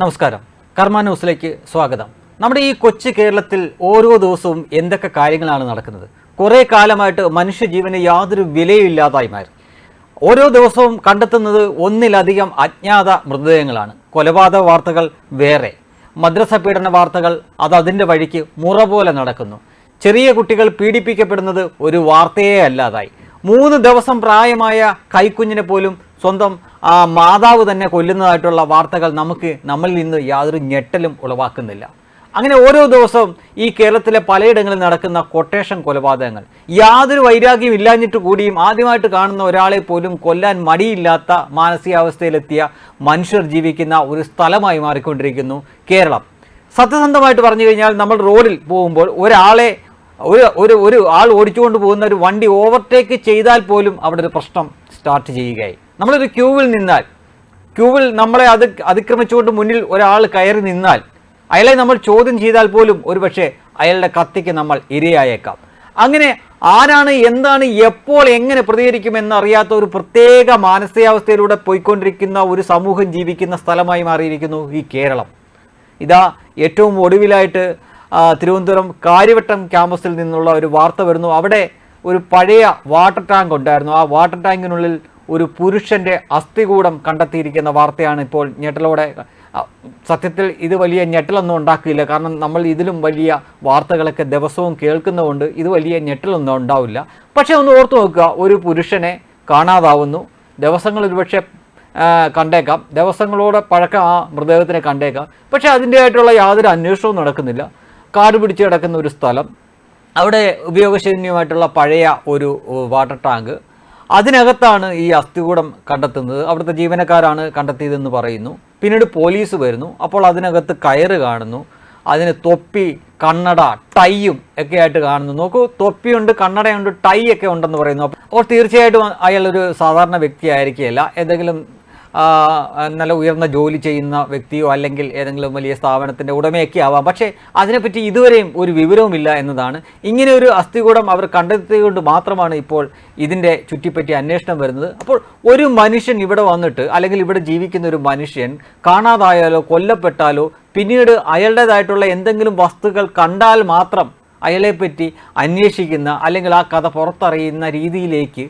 നമസ്കാരം. കർമ്മ ന്യൂസിലേക്ക് സ്വാഗതം. നമ്മുടെ ഈ കൊച്ചു കേരളത്തിൽ ഓരോ ദിവസവും എന്തൊക്കെ കാര്യങ്ങളാണ് നടക്കുന്നത്? കുറേ കാലമായിട്ട് മനുഷ്യജീവന് യാതൊരു വിലയില്ലാതായി മാറി. ഓരോ ദിവസവും കണ്ടെത്തുന്നത് ഒന്നിലധികം അജ്ഞാത മൃതദേഹങ്ങളാണ്. കൊലപാതക വാർത്തകൾ വേറെ. മദ്രസ പീഡന വാർത്തകൾ അത് അതിന്റെ വഴിക്ക് മുറ പോലെ നടക്കുന്നു. ചെറിയ കുട്ടികൾ പീഡിപ്പിക്കപ്പെടുന്നത് ഒരു വാർത്തയേ അല്ലാതായി. മൂന്ന് ദിവസം പ്രായമായ കൈക്കുഞ്ഞിനെ പോലും സ്വന്തം മാതാവ് തന്നെ കൊല്ലുന്നതായിട്ടുള്ള വാർത്തകൾ നമുക്ക് നമ്മളിൽ നിന്ന് യാതൊരു ഞെട്ടലും ഉളവാക്കുന്നില്ല. അങ്ങനെ ഓരോ ദിവസവും ഈ കേരളത്തിലെ പലയിടങ്ങളിൽ നടക്കുന്ന കൊട്ടേഷൻ കൊലപാതകങ്ങൾ. യാതൊരു വൈരാഗ്യം ഇല്ലാഞ്ഞിട്ട് കൂടിയും ആദ്യമായിട്ട് കാണുന്ന ഒരാളെ പോലും കൊല്ലാൻ മടിയില്ലാത്ത മാനസികാവസ്ഥയിലെത്തിയ മനുഷ്യർ ജീവിക്കുന്ന ഒരു സ്ഥലമായി മാറിക്കൊണ്ടിരിക്കുന്നു കേരളം. സത്യസന്ധമായിട്ട് പറഞ്ഞു കഴിഞ്ഞാൽ നമ്മൾ റോഡിൽ പോകുമ്പോൾ ഒരാളെ ഒരു ഒരു ഒരു ആൾ ഓടിച്ചുകൊണ്ട് പോകുന്ന ഒരു വണ്ടി ഓവർടേക്ക് ചെയ്താൽ പോലും അവിടെ ഒരു പ്രശ്നം സ്റ്റാർട്ട് ചെയ്യുകയായി. നമ്മളൊരു ക്യൂവിൽ നിന്നാൽ ക്യൂവിൽ നമ്മളെ അത് അതിക്രമിച്ചുകൊണ്ട് മുന്നിൽ ഒരാൾ കയറി നിന്നാൽ അയാളെ നമ്മൾ ചോദ്യം ചെയ്താൽ പോലും ഒരുപക്ഷെ അയാളുടെ കത്തിക്ക് നമ്മൾ ഇരയായേക്കാം. അങ്ങനെ ആരാണ് എന്താണ് എപ്പോൾ എങ്ങനെ പ്രതികരിക്കുമെന്ന് അറിയാത്ത ഒരു പ്രത്യേക മാനസികാവസ്ഥയിലൂടെ പോയിക്കൊണ്ടിരിക്കുന്ന ഒരു സമൂഹം ജീവിക്കുന്ന സ്ഥലമായി മാറിയിരിക്കുന്നു ഈ കേരളം. ഇതാ ഏറ്റവും ഒടുവിലായിട്ട് തിരുവനന്തപുരം കാര്യവട്ടം ക്യാമ്പസിൽ നിന്നുള്ള ഒരു വാർത്ത വരുന്നു. അവിടെ ഒരു പഴയ വാട്ടർ ടാങ്ക് ഉണ്ടായിരുന്നു. ആ വാട്ടർ ടാങ്കിനുള്ളിൽ ഒരു പുരുഷന്റെ അസ്ഥികൂടം കണ്ടെത്തിയിരിക്കുന്ന വാർത്തയാണ് ഇപ്പോൾ ഞെട്ടലോടെ സത്യത്തിൽ ഇത് വലിയ ഞെട്ടലൊന്നും ഉണ്ടാക്കില്ല കാരണം നമ്മൾ ഇതിലും വലിയ വാർത്തകളൊക്കെ ദിവസവും കേൾക്കുന്നതുകൊണ്ട് ഇത് വലിയ ഞെട്ടലൊന്നും ഉണ്ടാവില്ല. പക്ഷേ ഒന്ന് ഓർത്തു നോക്കുക ഒരു പുരുഷനെ കാണാതാവുന്നു. ദിവസങ്ങൾ ഒരുപക്ഷെ കണ്ടേക്കാം. ദിവസങ്ങളോടെ പഴക്കം ആ മൃതദേഹത്തിനെ കണ്ടേക്കാം. പക്ഷേ അതിന്റെതായിട്ടുള്ള യാതൊരു അന്വേഷണവും നടക്കുന്നില്ല. കാട് പിടിച്ച് കിടക്കുന്ന ഒരു സ്ഥലം. അവിടെ ഉപയോഗശൂന്യമായിട്ടുള്ള പഴയ ഒരു വാട്ടർ ടാങ്ക്. അതിനകത്താണ് ഈ അസ്ഥികൂടം കണ്ടെത്തുന്നത്. അവിടുത്തെ ജീവനക്കാരാണ് കണ്ടെത്തിയതെന്ന് പറയുന്നു. പിന്നീട് പോലീസ് വരുന്നു. അപ്പോൾ അതിനകത്ത് കയറ് കാണുന്നു. അതിന് തൊപ്പി കണ്ണട ടൈയും ഒക്കെ ആയിട്ട് കാണുന്നു. നോക്കൂ തൊപ്പിയുണ്ട് കണ്ണടയുണ്ട് ടൈ ഒക്കെ ഉണ്ടെന്ന് പറയുന്നു. അപ്പോൾ തീർച്ചയായിട്ടും അയാൾ ഒരു സാധാരണ വ്യക്തി ആയിരിക്കുകയില്ല എന്തെങ്കിലും നല്ല ഉയർന്ന ജോലി ചെയ്യുന്ന വ്യക്തിയോ അല്ലെങ്കിൽ ഏതെങ്കിലും വലിയ സ്ഥാപനത്തിന്റെ ഉടമയൊക്കെ ആവാം. പക്ഷേ അതിനെപ്പറ്റി ഇതുവരെയും ഒരു വിവരവുമില്ല എന്നതാണ്. ഇങ്ങനെ ഒരു അസ്ഥികൂടം അവർ കണ്ടെത്തിയതുകൊണ്ട് മാത്രമാണ് ഇപ്പോൾ ഇതിന്റെ ചുറ്റിപ്പറ്റി അന്വേഷണം വരുന്നത്. അപ്പോൾ ഒരു മനുഷ്യൻ ഇവിടെ വന്നിട്ട് അല്ലെങ്കിൽ ഇവിടെ ജീവിക്കുന്ന ഒരു മനുഷ്യൻ കാണാതായാലോ കൊല്ലപ്പെട്ടാലോ പിന്നീട് അയാളുടേതായിട്ടുള്ള എന്തെങ്കിലും വസ്തുക്കൾ കണ്ടാൽ മാത്രം അയാളെപ്പറ്റി അന്വേഷിക്കുന്ന അല്ലെങ്കിൽ ആ കഥ പുറത്തറിയുന്ന രീതിയിലേക്ക്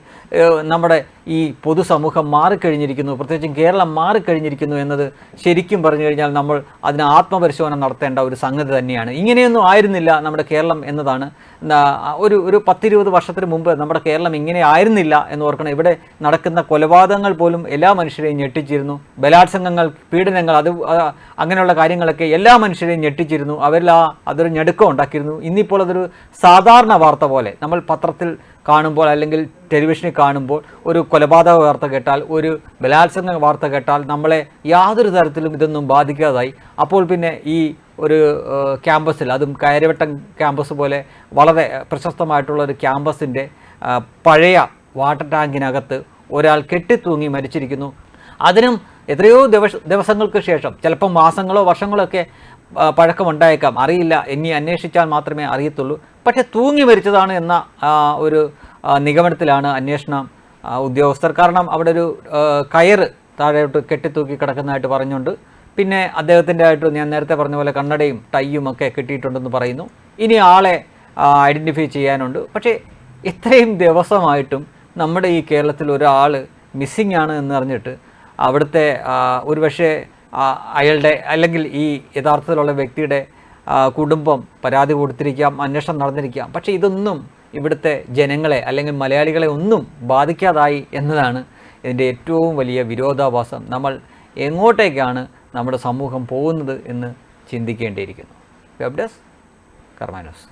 നമ്മുടെ ഈ പൊതുസമൂഹം മാറിക്കഴിഞ്ഞിരിക്കുന്നു. പ്രത്യേകിച്ചും കേരളം മാറിക്കഴിഞ്ഞിരിക്കുന്നു എന്നത് ശരിക്കും പറഞ്ഞു കഴിഞ്ഞാൽ നമ്മൾ അതിന് ആത്മപരിശോധന നടത്തേണ്ട ഒരു സംഗതി തന്നെയാണ്. ഇങ്ങനെയൊന്നും ആയിരുന്നില്ല നമ്മുടെ കേരളം എന്നതാണ്. ഒരു ഒരു പത്തിരുപത് വർഷത്തിന് മുമ്പ് നമ്മുടെ കേരളം ഇങ്ങനെ ആയിരുന്നില്ല എന്ന് ഓർക്കണം. ഇവിടെ നടക്കുന്ന കൊലപാതകങ്ങൾ പോലും എല്ലാ മനുഷ്യരെയും ഞെട്ടിച്ചിരുന്നു. ബലാത്സംഗങ്ങൾ പീഡനങ്ങൾ അത് അങ്ങനെയുള്ള കാര്യങ്ങളൊക്കെ എല്ലാ മനുഷ്യരെയും ഞെട്ടിച്ചിരുന്നു. അവരിൽ ആ അതൊരു ഞെടുക്കം ഉണ്ടാക്കിയിരുന്നു. ഇന്നിപ്പോൾ അതൊരു സാധാരണ വാർത്ത പോലെ. നമ്മൾ പത്രത്തിൽ കാണുമ്പോൾ അല്ലെങ്കിൽ ടെലിവിഷനിൽ കാണുമ്പോൾ ഒരു കൊലപാതക വാർത്ത കേട്ടാൽ ഒരു ബലാത്സംഗ വാർത്ത കേട്ടാൽ നമ്മളെ യാതൊരു തരത്തിലും ഇതൊന്നും ബാധിക്കാതായി. അപ്പോൾ പിന്നെ ഈ ഒരു ക്യാമ്പസിൽ അതും കയറിവട്ടം ക്യാമ്പസ് പോലെ വളരെ പ്രശസ്തമായിട്ടുള്ള ഒരു ക്യാമ്പസിന്റെ പഴയ വാട്ടർ ടാങ്കിനകത്ത് ഒരാൾ കെട്ടിത്തൂങ്ങി മരിച്ചിരിക്കുന്നു. അതിനും എത്രയോ ദിവസ ദിവസങ്ങൾക്ക് ശേഷം ചിലപ്പോൾ മാസങ്ങളോ വർഷങ്ങളോ ഒക്കെ പഴക്കമുണ്ടായേക്കാം. അറിയില്ല. ഇനി അന്വേഷിച്ചാൽ മാത്രമേ അറിയത്തുള്ളൂ. പക്ഷേ തൂങ്ങി മരിച്ചതാണ് എന്ന ഒരു നിഗമനത്തിലാണ് അന്വേഷണം ഉദ്യോഗസ്ഥർ. കാരണം അവിടെ ഒരു കയറ് താഴോട്ട് കെട്ടിത്തൂക്കി കിടക്കുന്നതായിട്ട് പറഞ്ഞുകൊണ്ട് പിന്നെ അദ്ദേഹത്തിന്റെ ആയിട്ട് ഞാൻ നേരത്തെ പറഞ്ഞ പോലെ കണ്ണടയും ടൈയും ഒക്കെ കിട്ടിയിട്ടുണ്ടെന്ന് പറയുന്നു. ഇനി ആളെ ഐഡന്റിഫൈ ചെയ്യാനുണ്ട്. പക്ഷേ ഇത്രയും ദിവസമായിട്ടും നമ്മുടെ ഈ കേരളത്തിൽ ഒരാൾ മിസ്സിംഗ് ആണ് എന്ന് അറിഞ്ഞിട്ട് അവിടുത്തെ ഒരുപക്ഷെ അയാളുടെ അല്ലെങ്കിൽ ഈ യഥാർത്ഥത്തിലുള്ള വ്യക്തിയുടെ കുടുംബം പരാതി കൊടുത്തിരിക്കാം അന്വേഷണം നടന്നിരിക്കാം. പക്ഷേ ഇതൊന്നും ഇവിടുത്തെ ജനങ്ങളെ അല്ലെങ്കിൽ മലയാളികളെ ഒന്നും ബാധിക്കാതായി എന്നതാണ് ഇതിന്റെ ഏറ്റവും വലിയ വിരോധാഭാസം. നമ്മൾ എങ്ങോട്ടേക്കാണ് നമ്മുടെ സമൂഹം പോകുന്നത് എന്ന് ചിന്തിക്കേണ്ടിയിരിക്കുന്നു. വെബ്ഡസ് കർമാനോസ്